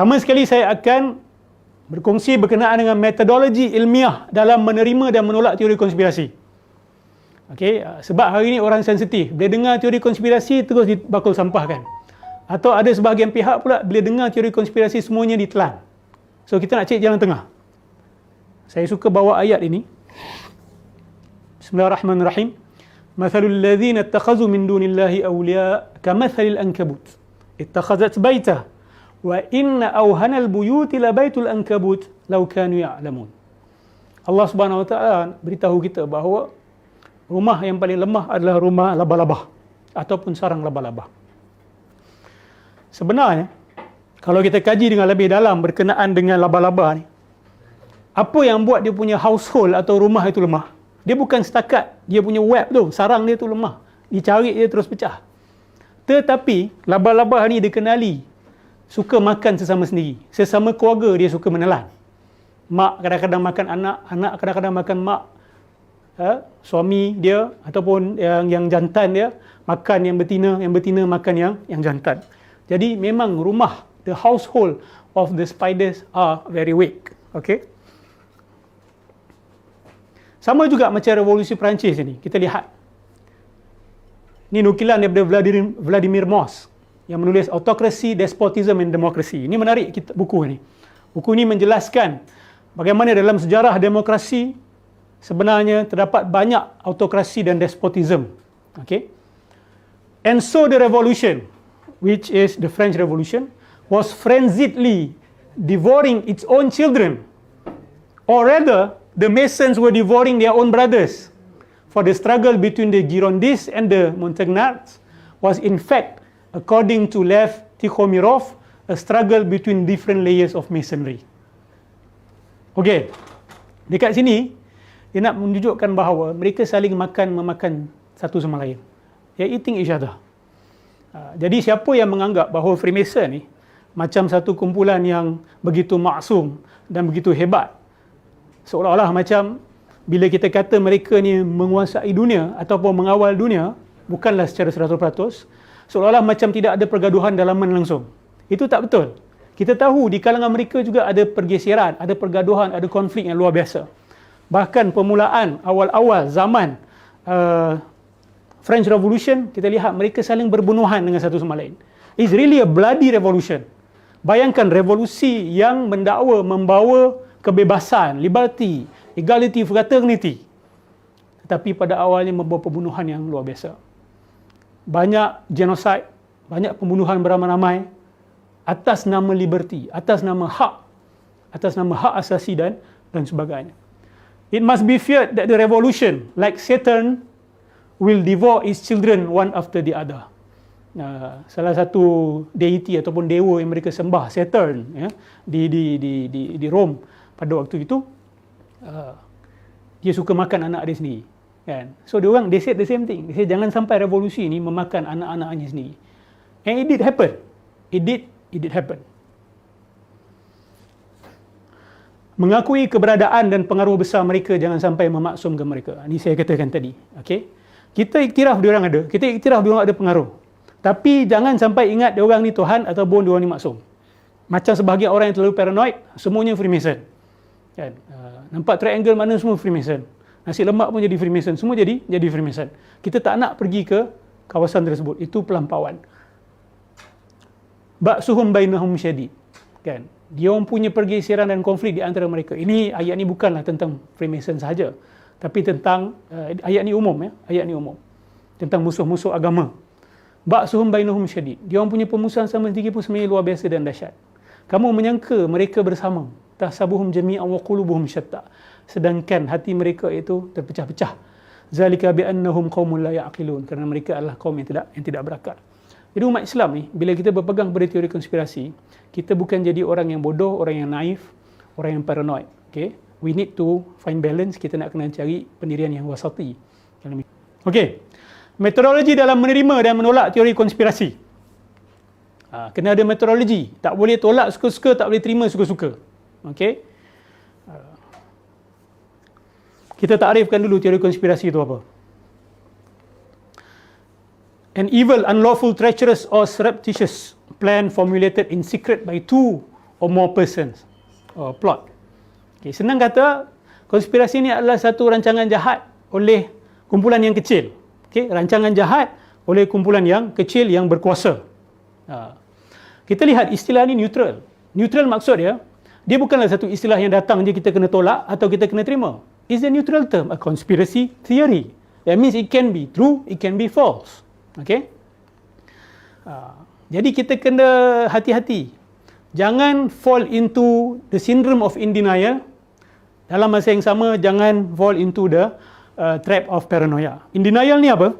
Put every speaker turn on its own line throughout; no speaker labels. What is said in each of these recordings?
Pertama sekali saya akan berkongsi berkenaan dengan metodologi ilmiah dalam menerima dan menolak teori konspirasi. Okey, sebab hari ini orang sensitif. Bila dengar teori konspirasi terus dibakul sampahkan. Atau ada sebahagian pihak pula bila dengar teori konspirasi semuanya ditelan. So kita nak cek jalan tengah. Saya suka bawa ayat ini. Bismillahirrahmanirrahim. Mathalul ladzina ittakhadhu min dunillahi awliya kamathalil ankabut. Ittakhadhat baitah wa inna awhanal buyuti la baitul ankabut law kanu ya'lamun. Allah Subhanahu wa taala beritahu kita bahawa rumah yang paling lemah adalah rumah laba-laba ataupun sarang laba-laba. Sebenarnya kalau kita kaji dengan lebih dalam berkenaan dengan laba-laba ni apa yang buat dia punya household atau rumah itu lemah? Dia bukan setakat dia punya web tu, sarang dia tu lemah. Dicari dia terus pecah. Tetapi laba-laba ni dikenali suka makan sesama sendiri. Sesama keluarga dia suka menelan. Mak kadang-kadang makan anak, anak kadang-kadang makan mak. Ha? Suami dia ataupun yang yang jantan dia makan yang betina, yang betina makan yang yang jantan. Jadi memang rumah, the household of the spiders are very weak. Okay? Sama juga macam revolusi Perancis ini. Kita lihat. Ini nukilan daripada Vladimir, Vladimir Moss yang menulis Autocracy, Despotism and Democracy. Ini menarik kita, buku ini. Buku ini menjelaskan bagaimana dalam sejarah demokrasi sebenarnya terdapat banyak autokrasi dan despotism. Okay? And so the revolution, which is the French Revolution, was frenziedly devouring its own children. Or rather, the Masons were devouring their own brothers. For the struggle between the Girondists and the Montagnards was in fact according to Lev Tikhomirov, a struggle between different layers of masonry. Okey. Dekat sini dia nak menunjukkan bahawa mereka saling makan memakan satu sama lain. Are eating each other. Uh, jadi siapa yang menganggap bahawa Freemason ni macam satu kumpulan yang begitu maksum dan begitu hebat seolah-olah macam bila kita kata mereka ni menguasai dunia ataupun mengawal dunia bukanlah secara 100% seolah-olah macam tidak ada pergaduhan dalaman langsung. Itu tak betul. Kita tahu di kalangan mereka juga ada pergeseran, ada pergaduhan, ada konflik yang luar biasa. Bahkan permulaan awal-awal zaman uh, French Revolution, kita lihat mereka saling berbunuhan dengan satu sama lain. It's really a bloody revolution. Bayangkan revolusi yang mendakwa membawa kebebasan, liberty, equality, fraternity. Tetapi pada awalnya membawa pembunuhan yang luar biasa banyak genosid, banyak pembunuhan beramai-ramai atas nama liberty, atas nama hak, atas nama hak asasi dan dan sebagainya. It must be feared that the revolution, like Satan, will devour its children one after the other. Uh, salah satu deity ataupun dewa yang mereka sembah, Saturn, ya, di, di, di, di, di Rome pada waktu itu, uh, dia suka makan anak dia sendiri kan? So dia orang they said the same thing. They said jangan sampai revolusi ni memakan anak-anaknya sendiri. And it did happen. It did it did happen. Mengakui keberadaan dan pengaruh besar mereka jangan sampai memaksumkan mereka. Ini saya katakan tadi okey? Kita iktiraf dia orang ada. Kita iktiraf dia orang ada pengaruh. Tapi jangan sampai ingat dia orang ni tuhan ataupun dia orang ni maksum. Macam sebahagian orang yang terlalu paranoid semuanya freemason. Kan? Uh, nampak triangle mana semua freemason Nasi lemak pun jadi Freemason. Semua jadi jadi Freemason. Kita tak nak pergi ke kawasan tersebut. Itu pelampauan. Ba'suhum bainahum syadid. Kan? Dia orang punya pergeseran dan konflik di antara mereka. Ini ayat ni bukanlah tentang Freemason saja. Tapi tentang uh, ayat ni umum ya. Ayat ni umum. Tentang musuh-musuh agama. Ba'suhum bainahum syadid. Dia orang punya pemusuhan sama sendiri pun sebenarnya luar biasa dan dahsyat. Kamu menyangka mereka bersama. Tahsabuhum jami'an wa qulubuhum syatta sedangkan hati mereka itu terpecah-pecah. Zalika bi annahum qaumun la yaqilun. Kerana mereka adalah kaum yang tidak yang tidak berakal. Jadi umat Islam ni bila kita berpegang pada teori konspirasi kita bukan jadi orang yang bodoh orang yang naif orang yang paranoid. Okay? We need to find balance. Kita nak kena cari pendirian yang wasati. Okey metodologi dalam menerima dan menolak teori konspirasi. Ha, kena ada metodologi. Tak boleh tolak suka-suka tak boleh terima suka-suka. Okey Kita takrifkan dulu teori konspirasi itu apa. An evil, unlawful, treacherous or surreptitious plan formulated in secret by two or more persons or plot. Okay, senang kata, konspirasi ini adalah satu rancangan jahat oleh kumpulan yang kecil. Okay, rancangan jahat oleh kumpulan yang kecil yang berkuasa. Uh, kita lihat istilah ini neutral. Neutral maksud dia, dia bukanlah satu istilah yang datang je kita kena tolak atau kita kena terima. It's a neutral term, a conspiracy theory. That means it can be true, it can be false. Okay? Uh, jadi kita kena hati-hati. Jangan fall into the syndrome of in denial. Dalam masa yang sama, jangan fall into the uh, trap of paranoia. In denial ni apa?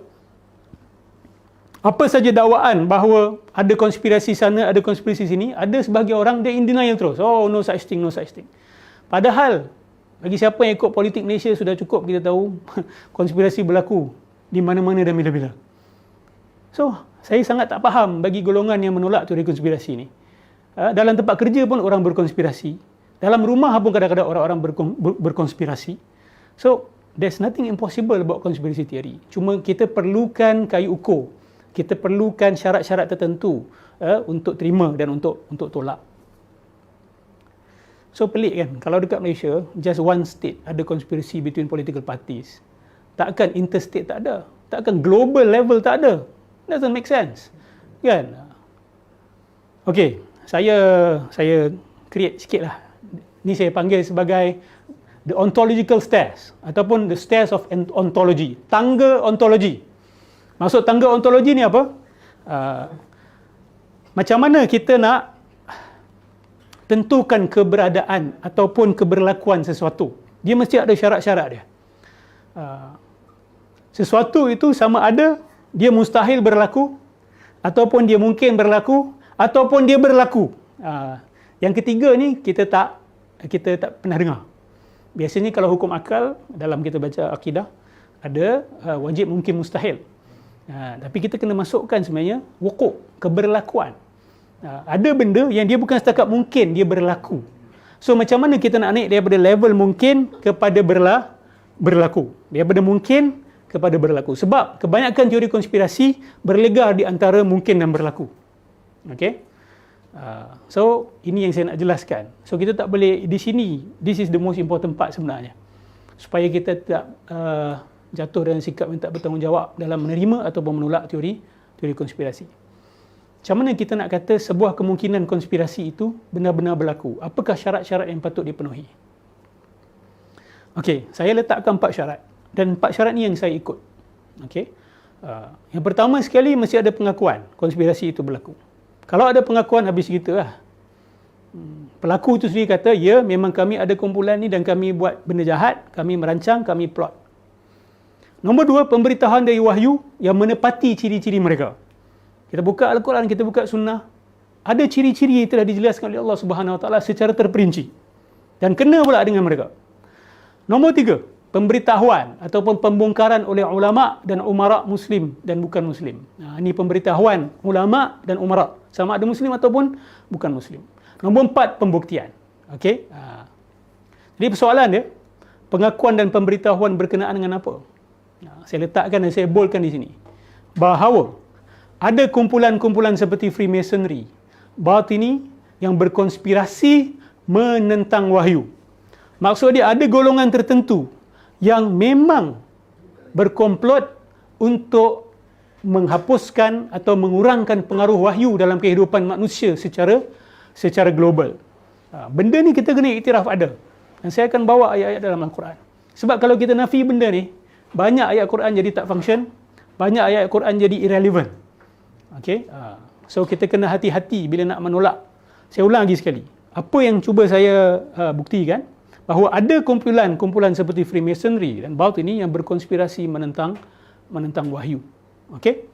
Apa saja dakwaan bahawa ada konspirasi sana, ada konspirasi sini, ada sebahagian orang dia in denial terus. Oh, no such thing, no such thing. Padahal, bagi siapa yang ikut politik Malaysia sudah cukup kita tahu konspirasi berlaku di mana-mana dan bila-bila. So, saya sangat tak faham bagi golongan yang menolak teori konspirasi ni. Ha, dalam tempat kerja pun orang berkonspirasi. Dalam rumah pun kadang-kadang orang-orang berkonspirasi. So, there's nothing impossible about conspiracy theory. Cuma kita perlukan kayu ukur. Kita perlukan syarat-syarat tertentu uh, untuk terima dan untuk untuk tolak. So pelik kan, kalau dekat Malaysia, just one state ada conspiracy between political parties. Takkan interstate tak ada. Takkan global level tak ada. Doesn't make sense. Kan? Okay, saya saya create sikit lah. Ni saya panggil sebagai the ontological stairs ataupun the stairs of ontology. Tangga ontologi. Maksud tangga ontologi ni apa? Uh, macam mana kita nak tentukan keberadaan ataupun keberlakuan sesuatu. Dia mesti ada syarat-syarat dia. Uh, sesuatu itu sama ada dia mustahil berlaku ataupun dia mungkin berlaku ataupun dia berlaku. Uh, yang ketiga ni kita tak kita tak pernah dengar. Biasanya kalau hukum akal dalam kita baca akidah ada uh, wajib mungkin mustahil. Tapi kita kena masukkan sebenarnya wukuk keberlakuan. Ha, ada benda yang dia bukan setakat mungkin dia berlaku. So macam mana kita nak naik daripada level mungkin kepada berla berlaku. Daripada mungkin kepada berlaku. Sebab kebanyakan teori konspirasi berlegar di antara mungkin dan berlaku. Okay? Uh, so ini yang saya nak jelaskan. So kita tak boleh di sini. This is the most important part sebenarnya. Supaya kita tak uh, jatuh dalam sikap yang tak bertanggungjawab dalam menerima ataupun menolak teori teori konspirasi. Macam mana kita nak kata sebuah kemungkinan konspirasi itu benar-benar berlaku? Apakah syarat-syarat yang patut dipenuhi? Okey, saya letakkan empat syarat. Dan empat syarat ni yang saya ikut. Okey. Uh, yang pertama sekali mesti ada pengakuan konspirasi itu berlaku. Kalau ada pengakuan habis gitu lah. Hmm, pelaku itu sendiri kata, ya memang kami ada kumpulan ni dan kami buat benda jahat, kami merancang, kami plot. Nombor dua, pemberitahuan dari wahyu yang menepati ciri-ciri mereka. Kita buka Al-Quran, kita buka Sunnah. Ada ciri-ciri yang telah dijelaskan oleh Allah Subhanahu Wa Taala secara terperinci. Dan kena pula dengan mereka. Nombor tiga, pemberitahuan ataupun pembongkaran oleh ulama dan umara muslim dan bukan muslim. Nah, ini pemberitahuan ulama dan umara. Sama ada muslim ataupun bukan muslim. Nombor empat, pembuktian. Okey. Ha. Jadi persoalan dia, pengakuan dan pemberitahuan berkenaan dengan apa? Nah, saya letakkan dan saya boldkan di sini. Bahawa ada kumpulan-kumpulan seperti Freemasonry, Batini yang berkonspirasi menentang wahyu. Maksud dia ada golongan tertentu yang memang berkomplot untuk menghapuskan atau mengurangkan pengaruh wahyu dalam kehidupan manusia secara secara global. Ha, benda ni kita kena iktiraf ada. Dan saya akan bawa ayat-ayat dalam Al-Quran. Sebab kalau kita nafi benda ni, banyak ayat Quran jadi tak function, banyak ayat Quran jadi irrelevant. Okey. Uh, so kita kena hati-hati bila nak menolak. Saya ulang lagi sekali. Apa yang cuba saya uh, buktikan bahawa ada kumpulan-kumpulan seperti Freemasonry dan Baut ini yang berkonspirasi menentang menentang wahyu. Okey.